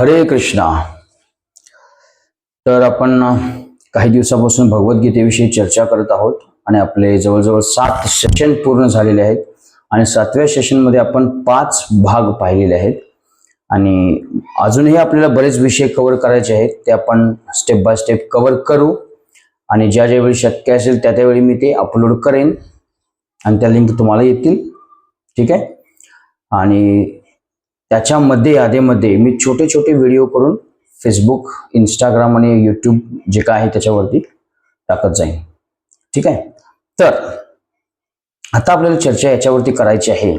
हरे कृष्णा. तर आपण काही दिवसापासून भगवद्गीतेविषयी चर्चा करत आहोत आणि आपले जवळजवळ सात सेशन पूर्ण झालेले आहेत आणि सातव्या सेशनमध्ये आपण पाच भाग पाहिलेले आहेत. आणि अजूनही आपल्याला बरेच विषय कव्हर करायचे आहेत ते आपण स्टेप बाय स्टेप कव्हर करू. आणि ज्या ज्यावेळी शक्य असेल त्या त्यावेळी मी ते अपलोड करेन. आणि त्या लिंक तुम्हाला येतील. ठीक आहे? आणि त्याच्यामध्ये यादीमध्ये मी छोटे छोटे व्हिडिओ करून फेसबुक इंस्टाग्राम आणि यूट्यूब जे काय आहे त्याच्यावरती टाकत जाईन. ठीक आहे? तर आता आपल्याला चर्चा याच्यावरती करायची आहे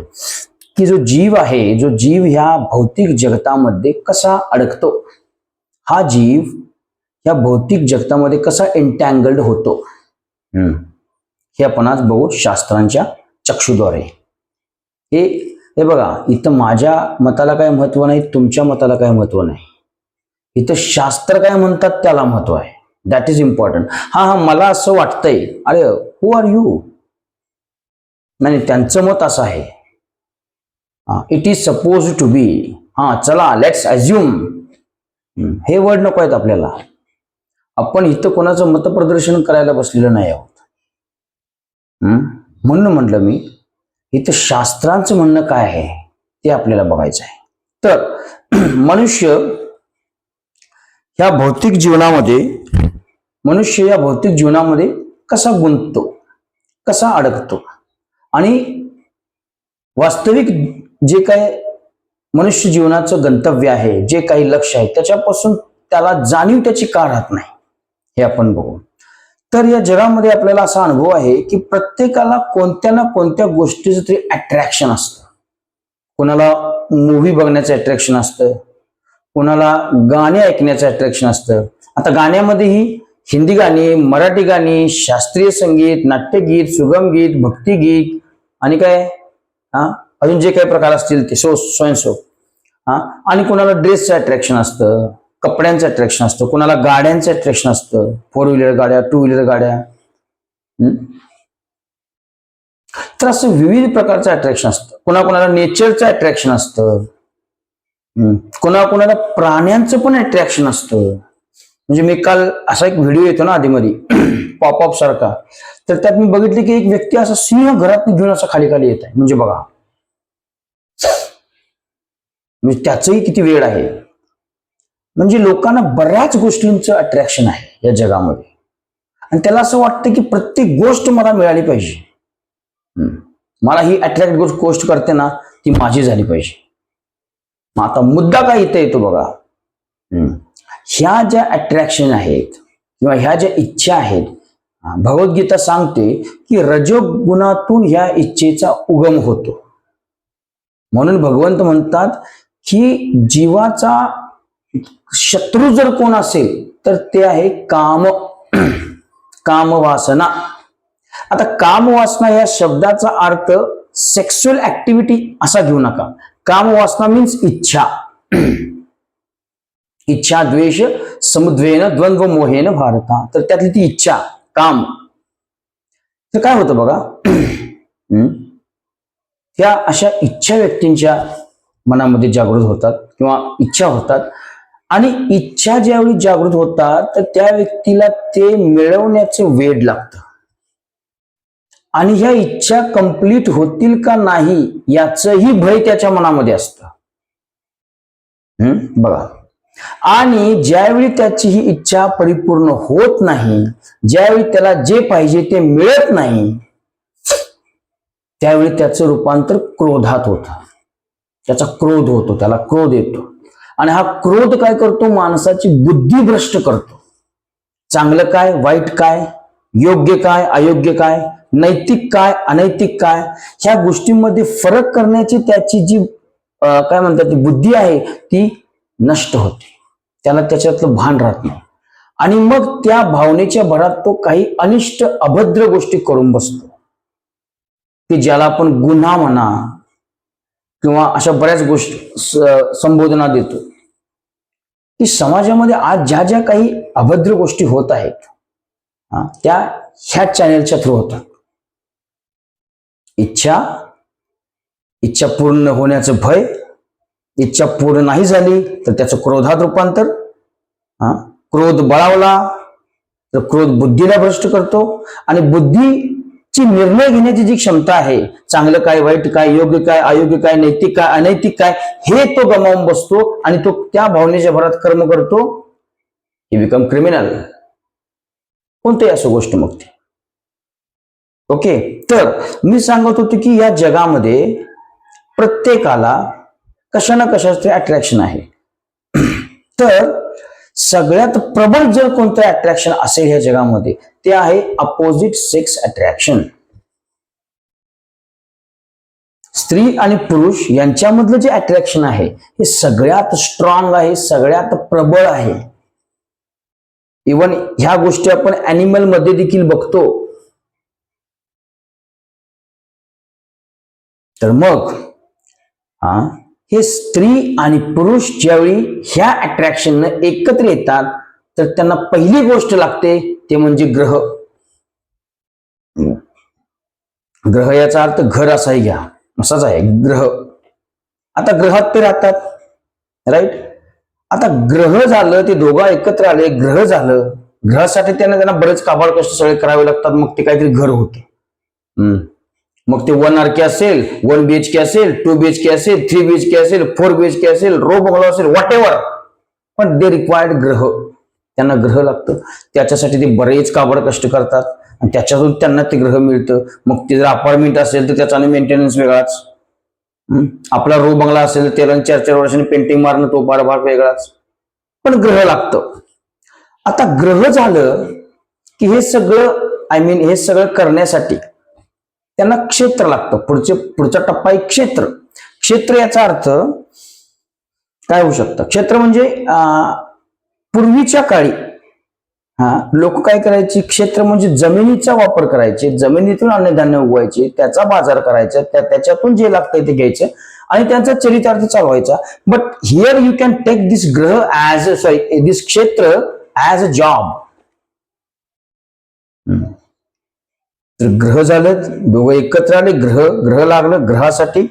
की जो जीव आहे जो जीव ह्या भौतिक जगतामध्ये कसा अडकतो? हा जीव ह्या भौतिक जगतामध्ये कसा एन्टँगल्ड होतो? हम्म. हे आपण आज बघू शास्त्रांच्या चक्षुद्वारे. हे हे बघा इथं माझ्या मताला काय महत्त्व नाही तुमच्या मताला काय महत्त्व नाही. इथं शास्त्र काय म्हणतात त्याला महत्त्व आहे. दॅट इज इम्पॉर्टंट हा हा मला असं वाटतंय. अरे हु आर यू नाही त्यांचं मत असं आहे. It is suppose to be हा चला लेट्स अज्युम हे वर्ड नको आहेत आपल्याला. आपण इथं कोणाचं मतप्रदर्शन करायला बसलेलं नाही आहोत. हम्म? म्हणून म्हटलं मी इथं शास्त्रांचं म्हणणं काय आहे ते आपल्याला बघायचं आहे. तर मनुष्य या भौतिक जीवनामध्ये मनुष्य या भौतिक जीवनामध्ये कसा गुंततो कसा अडकतो? आणि वास्तविक जे काय मनुष्य जीवनाचं गंतव्य आहे जे काही लक्ष आहे त्याच्यापासून त्याला जाणीव त्याची का राहत नाही हे आपण बघू. तर या जगामध्ये आपल्याला असा अनुभव आहे की प्रत्येकाला कोणत्या ना कोणत्या गोष्टीचं तरी अट्रॅक्शन असतं. कोणाला मूव्ही बघण्याचं अट्रॅक्शन असतं. कोणाला गाणे ऐकण्याचं अट्रॅक्शन असतं. आता गाण्यामध्येही हिंदी गाणी मराठी गाणी शास्त्रीय संगीत नाट्यगीत सुगम गीत भक्तिगीत आणि काय? हा? अजून जे काही प्रकार असतील ते सो स्वयंसो हा? आणि कोणाला ड्रेसचं अट्रॅक्शन असतं. कपड्यांचं अट्रॅक्शन असतं. कोणाला गाड्यांचं अट्रॅक्शन असतं. फोर व्हीलर गाड्या टू व्हीलर गाड्या. तर असं विविध प्रकारचं अट्रॅक्शन असतं. कोणाकोणाला नेचरचं अट्रॅक्शन असतं. हम्म. कोणाकोणाला प्राण्यांचं पण अट्रॅक्शन असतं. म्हणजे मी काल असा एक व्हिडिओ येतो ना आधीमध्ये पॉपअप सारखा. तर त्यात मी बघितले की एक व्यक्ती असा सिंह घरात घेऊन असा खाली खाली येत आहे. म्हणजे बघा. म्हणजे त्याचंही किती वेळ आहे. म्हणजे लोकांना बऱ्याच गोष्टींचं अट्रॅक्शन आहे या जगामध्ये. आणि त्याला असं वाटतं की प्रत्येक गोष्ट मला मिळाली पाहिजे. मला ही अट्रॅक्ट गोष्ट गोष्ट करते ना ती माझी झाली पाहिजे. मग आता मुद्दा काय इथं येतो बघा. हम्म. ह्या ज्या अट्रॅक्शन आहेत किंवा ह्या ज्या इच्छा आहेत भगवद्गीता सांगते की रजोगुणातून ह्या इच्छेचा उगम होतो. म्हणून भगवंत म्हणतात की जीवाचा शत्रू जर कोण असेल तर ते आहे काम कामवासना. आता कामवासना या शब्दाचा अर्थ सेक्शुअल ऍक्टिव्हिटी असा घेऊ नका. कामवासना मीन्स इच्छा. इच्छा द्वेष समुद्वेन द्वंद्व मोहेन भारता. तर त्यातली ती इच्छा काम. तर काय होतं बघा? हम्म? त्या अशा इच्छा व्यक्तींच्या मनामध्ये जागृत होतात किंवा इच्छा होतात. आणि इच्छा ज्यावेळी जागृत होतात तर त्या व्यक्तीला ते मिळवण्याचं वेड लागतं. आणि ह्या इच्छा कंप्लीट होतील का नाही याचही भय त्याच्या मनामध्ये असतं. हम्म? बघा. आणि ज्यावेळी त्याची ही इच्छा परिपूर्ण होत नाही ज्यावेळी त्याला जे पाहिजे ते मिळत नाही त्यावेळी त्याचं रूपांतर क्रोधात होतं. त्याचा क्रोध होतो त्याला क्रोध येतो. आणि हा क्रोध काय करतो? माणसाची बुद्धी भ्रष्ट करतो. चांगलं काय? वाईट काय? योग्य काय? अयोग्य काय? नैतिक काय? अनैतिक काय? ह्या गोष्टींमध्ये फरक करण्याची त्याची जी काय म्हणतात ती बुद्धी आहे ती नष्ट होते. त्याला त्याच्यातलं भान राहत नाही. आणि मग त्या भावनेच्या भरात तो काही अनिष्ट अभद्र गोष्टी करून बसतो. की ज्याला आपण गुन्हा म्हणा किंवा अशा बऱ्याच गोष्टी संबोधना देतो. की समाजामध्ये आज ज्या ज्या काही अभद्र गोष्टी होत आहेत हा, त्या ह्या चॅनेलच्या थ्रू होतात. इच्छा इच्छा पूर्ण होण्याचं भय इच्छा पूर्ण नाही झाली तर त्याचं क्रोधात रूपांतर हा क्रोध बळावला तर क्रोध बुद्धीला भ्रष्ट करतो आणि बुद्धी ची निर्णय घेण्याची जी क्षमता आहे चांगलं काय वाईट काय योग्य काय अयोग्य काय नैतिक काय अनैतिक काय हे तो गमावून बसतो आणि तो त्या भावनेच्या भरात कर्म करतो ही बिकम क्रिमिनल कोणतंही असो गोष्ट मग ते. ओके तर मी सांगत होतो की या जगामध्ये प्रत्येकाला कशा ना कशाचे अट्रॅक्शन आहे. तर सगळ्यात प्रबळ जर कोणतं अट्रॅक्शन असेल ह्या जगामध्ये ते आहे अपोजिट सेक्स अट्रॅक्शन स्त्री आणि पुरुष यांच्यामधलं जे अट्रॅक्शन आहे हे सगळ्यात स्ट्रॉंग आहे सगळ्यात प्रबळ आहे. इवन ह्या गोष्टी आपण अॅनिमलमध्ये देखील बघतो. तर मग हा हे स्त्री आणि पुरुष ज्यावेळी ह्या अट्रॅक्शननं एकत्र येतात तर त्यांना पहिली गोष्ट लागते ते म्हणजे ग्रह. ग्रह याचा अर्थ घर असाही घ्या. असाच आहे ग्रह. आता ग्रहात ते राहतात राईट आता ग्रह झालं ते दोघं एकत्र आले ग्रह झालं ग्रहासाठी त्यांना त्यांना बरेच काबाड कष्ट सगळे करावे लागतात मग ते काहीतरी घर होते. हम्म. मग ते वन आर के असेल वन बी एच के असेल टू बी एच के असेल थ्री बी एच के असेल फोर बी एच के असेल रो बंगला असेल वॉट एव्हर पण दे रिक्वायर्ड ग्रह. त्यांना ग्रह लागतं. त्याच्यासाठी ते बरेच काबड कष्ट करतात. आणि त्याच्यातून त्यांना ते ग्रह मिळतं. मग ते जर अपार्टमेंट असेल तर त्याचा मेंटेनन्स वेगळाच. हम्म. आपला रो बंगला असेल तर त्याला चार चार वर्षांनी पेंटिंग मारणं तो बार वेगळाच. पण ग्रह लागतं. आता ग्रह झालं की हे सगळं आय मीन हे सगळं करण्यासाठी त्यांना क्षेत्र लागतं. पुढचे पुढचा टप्पा आहे क्षेत्र. क्षेत्र याचा अर्थ काय होऊ शकतं? क्षेत्र म्हणजे पूर्वीच्या काळी हा लोक काय करायचे? क्षेत्र म्हणजे जमिनीचा वापर करायचे. जमिनीतून अन्नधान्य उगवायचे त्याचा बाजार करायचा त्या त्याच्यातून जे लागतंय ते घ्यायचं आणि त्यांचा चरितार्थ चालवायचा. But here you can take this ग्रह ऍज अ सॉरी दिस क्षेत्र ऍज अ जॉब तर ग्रह झालं दोघं एकत्र आले ग्रह ग्रह लागलं ग्रहासाठी.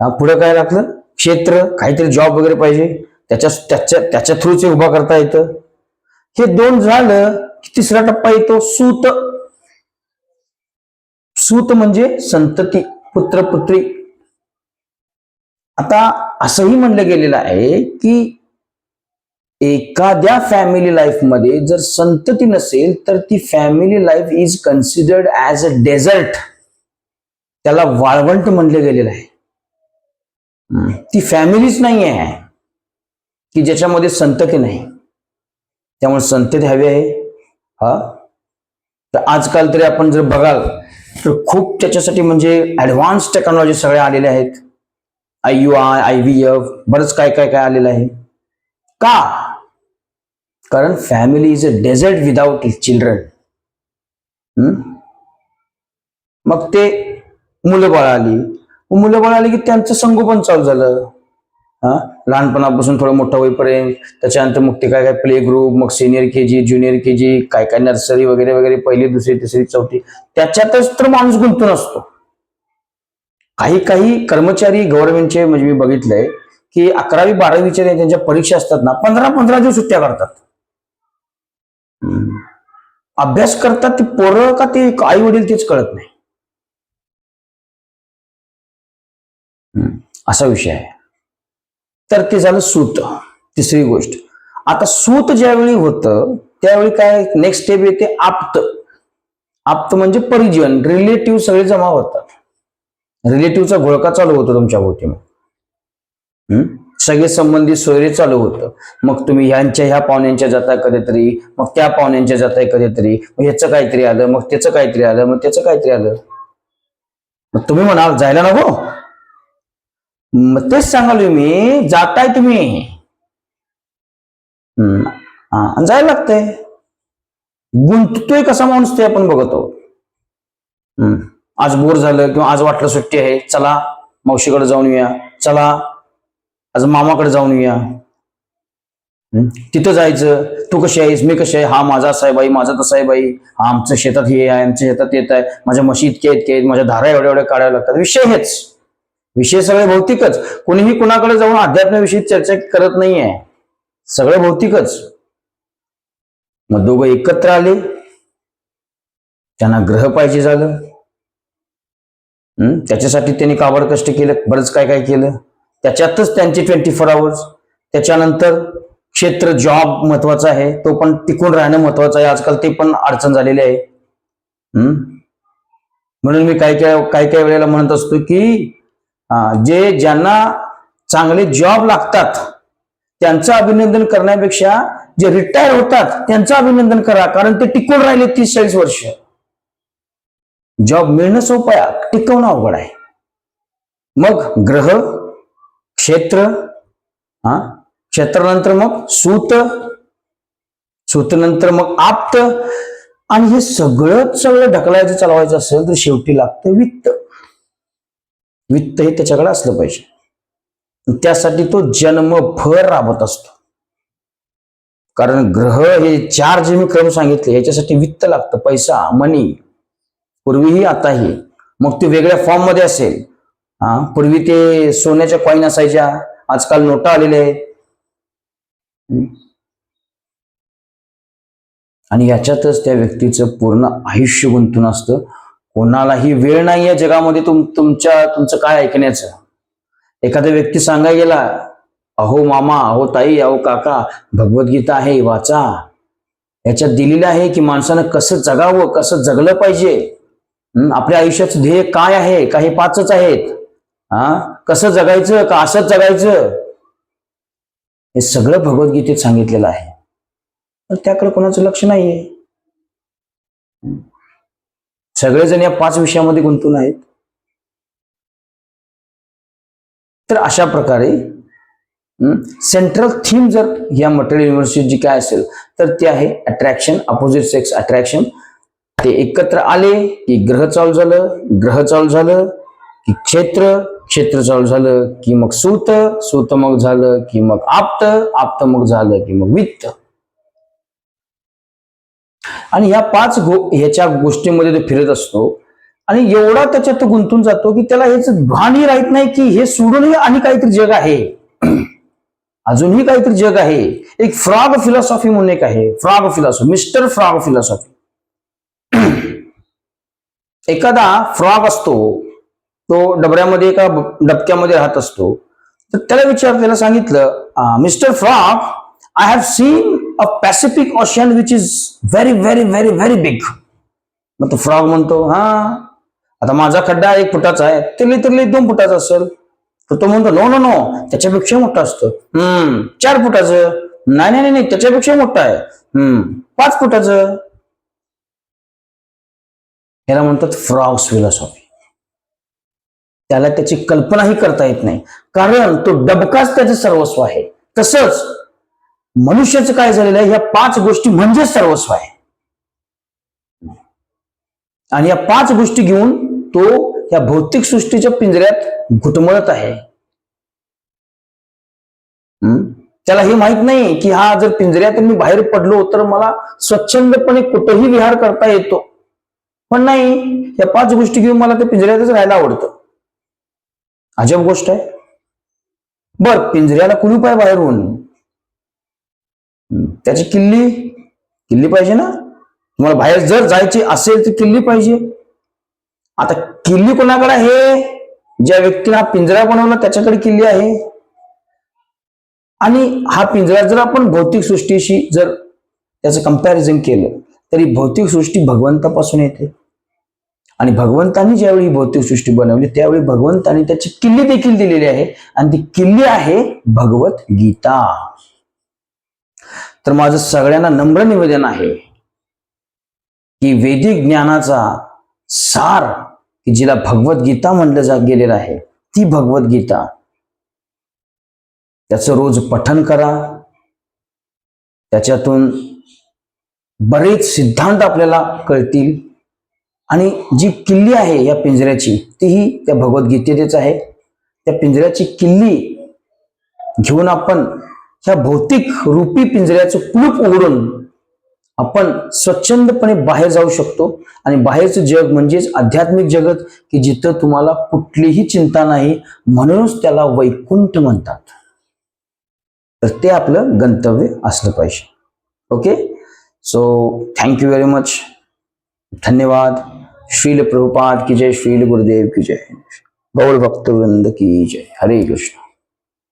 पुढं काय लागलं? क्षेत्र काहीतरी जॉब वगैरे पाहिजे. त्याच्या त्याच्या त्याच्या थ्रूच उभा करता येतं. हे दोन झालं की तिसरा टप्पा येतो सूत. सूत म्हणजे संतती पुत्र पुत्री. आता असंही म्हणलं गेलेलं आहे की एखाद्या फॅमिली लाईफमध्ये जर संतती नसेल तर ती family life is considered as a desert त्याला वाळवंट म्हणलं गेलेलं आहे. ती फॅमिलीच नाही आहे की ज्याच्यामध्ये संतती नाही. त्यामुळे संतती हवी आहे. हा? तर आजकाल तरी आपण जर बघाल तर खूप त्याच्यासाठी म्हणजे ऍडव्हान्स टेक्नॉलॉजी सगळ्या आलेल्या आहेत. I U I I V F बरंच काय काय काय आलेलं आहे. का? कारण family is a desert without children मग ते मुलं बाळ आली मुलं बाळ आली की त्यांचं संगोपन चालू झालं. हा? लहानपणापासून थोडं मोठं होईपर्यंत. त्याच्यानंतर मग ते काय काय प्ले ग्रुप मग senior K G junior K G काय काय नर्सरी वगैरे वगैरे पहिली दुसरी तिसरी चौथी. त्याच्यातच तर माणूस गुंतून असतो. काही काही कर्मचारी गव्हर्नमेंटचे म्हणजे मी बघितलंय की अकरावी बारावीच्या त्यांच्या परीक्षा असतात ना पंधरा पंधरा दिवस सुट्ट्या करतात अभ्यास करतात ती पोरं का ते आई वडील तेच कळत नाही? असा विषय आहे. तर ते झालं सूत तिसरी गोष्ट. आता सूत ज्यावेळी होतं त्यावेळी काय नेक्स्ट स्टेप येते? आप्त. आप्त म्हणजे परिजन रिलेटिव्ह सगळे जमा होतात. रिलेटिव्हचा घोळका चालू होतो तुमच्या भोवती मग हम्म? सगळे संबंधित सोयरे चालू होतं. मग तुम्ही ह्यांच्या ह्या पाहुण्यांच्या जाताय कधीतरी मग त्या पाहुण्यांच्या जाताय कधीतरी मग ह्याचं काहीतरी आलं मग त्याचं काहीतरी आलं मग त्याचं काहीतरी आलं. मग तुम्ही म्हणाल जायला नको? मग तेच सांगाल मी जाताय तुम्ही. हम्म. हा, आणि जायला लागतंय. गुंततोय कसा माणूस ते आपण बघतो. हम्म. आज बोर झालं किंवा आज वाटलं सुट्टी आहे चला मावशीकडे जाऊन येऊया चला आज मामाकडे जाऊन या हम्म. तिथं जायचं. तू कशी आहेस? मी कशी आहे? हा माझा असा आहे बाई माझा तसा आहे बाई हा आमच्या शेतात हे आहे आमच्या शेतात येत आहे. माझ्या म्हशी इतक्या इतके आहेत. माझ्या धारा एवढ्या एवढ्या काढाव्या लागतात. विषय हेच. विषय सगळे भौतिकच. कोणीही कुणाकडे जाऊन अध्यात्माविषयी चर्चा करत नाहीये. सगळे भौतिकच. मग दोघं एकत्र आले. त्यांना ग्रह पाहिजे झालं. हम्म, त्याच्यासाठी त्यांनी काबड कष्ट केलं. बरंच काय काय केलं. त्याच्यातच त्यांचे ट्वेंटी फोर आवर्स त्याच्यानंतर क्षेत्र जॉब महत्त्वाचा आहे. तो पण टिकून राहणं महत्वाचं आहे. आजकाल ते पण अडचण झालेली आहे. हम्म? म्हणून मी काही काय काही काही वेळेला म्हणत असतो की जे ज्यांना चांगले जॉब लागतात त्यांचं अभिनंदन करण्यापेक्षा जे रिटायर होतात त्यांचं अभिनंदन करा. कारण ते टिकून राहिले तीस चाळीस वर्ष. जॉब मिळणं सोपं आहे. टिकवणं अवघड आहे. मग ग्रह क्षेत्र हा? क्षेत्रानंतर मग सूत सूतनंतर मग आप्त आणि हे सगळं सगळं ढकलायचं चालवायचं असेल तर शेवटी लागतं वित्त. वित्त हे त्याच्याकडे असलं पाहिजे. त्यासाठी तो जन्मभर राबत असतो. कारण ग्रह हे चार जे मी क्रम सांगितले याच्यासाठी वित्त लागतं. पैसा मनी पूर्वीही आताही. मग ते वेगळ्या फॉर्ममध्ये असेल. हा पूर्वी ते सोन्याच्या कॉईन असायच्या. आजकाल नोटा आलेल्या आहेत. आणि याच्यातच त्या व्यक्तीचं पूर्ण आयुष्य गुंतून असतं. कोणालाही वेळ नाही या जगामध्ये तुम तुमच्या तुमचं काय ऐकण्याचं. एखादा व्यक्ती सांगायला गेला अहो मामा अहो ताई अहो काका भगवद्गीता आहे वाचा. याच्यात दिलेलं आहे की माणसानं कसं जगावं कसं जगलं पाहिजे. आपल्या आयुष्याचं ध्येय काय आहे? काही हे पाचच आहेत. हा? कसं जगायचं? का असंच जगायचं? हे सगळं भगवद्गीतेत सांगितलेलं आहे. पण त्याकडे कोणाचं लक्ष नाहीये. सगळेजण या पाच विषयामध्ये गुंतून आहेत. तर अशा प्रकारे सेंट्रल थीम जर या मटेरियल युनिव्हर्सिटी काय असेल तर ते आहे अट्रॅक्शन अपोजिट सेक्स अट्रॅक्शन ते एकत्र आले की ग्रह चालू झालं ग्रह चालू झालं की क्षेत्र क्षेत्र चालू झालं की मग सूत सूत मग झालं की मग आप्त आप्त मग झालं की मग वित्त. आणि ह्या पाच गो ह्याच्या गोष्टीमध्ये तो फिरत असतो. आणि एवढा त्याच्यात गुंतून जातो की त्याला हेच भानही राहत नाही की हे सोडूनही आणि काहीतरी जग आहे. अजूनही काहीतरी जग आहे. एक फ्रॉग फिलॉसॉफी म्हणून एक आहे. Frog philosophy mister frog philosophy. एखादा फ्रॉग असतो तो डबऱ्यामध्ये एका डबक्यामध्ये राहत असतो. तर त्याला विचार त्याला सांगितलं mister frog I have seen a Pacific ocean which is very very very very big मग तो फ्रॉग म्हणतो हा आता माझा खड्डा एक फुटाचा आहे. तिरली तिरली दोन फुटाचा असेल. तर तो म्हणतो नो नो नो त्याच्यापेक्षा मोठा असतो. हम्म चार फुटाचं. नाही नाही नाही त्याच्यापेक्षा मोठा आहे. हम्म पाच फुटाचं. याला म्हणतात फ्रॉग्स फिलॉसॉफी. त्याला त्याची कल्पनाही करता येत नाही. कारण तो डबकाच त्याचं सर्वस्व आहे. तसंच मनुष्याचं काय झालेलं आहे? ह्या पाच गोष्टी म्हणजे सर्वस्व आहे. आणि या पाच गोष्टी घेऊन तो या भौतिक सृष्टीच्या पिंजऱ्यात घुटमळत आहे. हम्म? त्याला हे माहीत नाही की हा जर पिंजऱ्यातून मी बाहेर पडलो तर मला स्वच्छंदपणे कुठेही विहार करता येतो. पण नाही या पाच गोष्टी घेऊन मला ते पिंजऱ्यातच राहायला आवडतं. अजब गोष्ट आहे. बर पिंजऱ्याला कुलूप आहे बाहेरून? त्याची किल्ली किल्ली पाहिजे ना? तुम्हाला बाहेर जर जायची असेल तर किल्ली पाहिजे. आता किल्ली कोणाकडे आहे? ज्या व्यक्तीला हा पिंजरा बनवला त्याच्याकडे किल्ली आहे. आणि हा पिंजरा जर आपण भौतिक सृष्टीशी जर त्याचं कंपॅरिझन केलं तरी भौतिक सृष्टी भगवंतापासून येते. आणि भगवंतांनी ज्यावेळी भौतिक सृष्टी बनवली त्यावेळी भगवंतांनी त्याची किल्ली देखील दिलेली आहे. आणि ती किल्ली आहे भगवत गीता. तर माझं सगळ्यांना नम्र निवेदन आहे की वेदिक ज्ञानाचा सार की जिला भगवद्गीता म्हणलं जा गेलेलं आहे ती भगवद्गीता त्याचं रोज पठन करा. त्याच्यातून बरेच सिद्धांत आपल्याला कळतील. आणि जी किल्ली आहे या पिंजऱ्याची तीही त्या भगवद्गीतेतच आहे. त्या पिंजऱ्याची किल्ली घेऊन आपण ह्या भौतिक रूपी पिंजऱ्याचं कुलूप उघडून आपण स्वच्छंदपणे बाहेर जाऊ शकतो. आणि बाहेरचं जग म्हणजेच आध्यात्मिक जगत की जिथं तुम्हाला कुठलीही चिंता नाही म्हणूनच त्याला वैकुंठ म्हणतात. तर ते आपलं गंतव्य असलं पाहिजे. Okay? So thank you very much धन्यवाद. श्रील प्रभुपाद की जय श्रील गुरुदेव की जय। गौड़ भक्त वृंद की जय। हरे कृष्ण।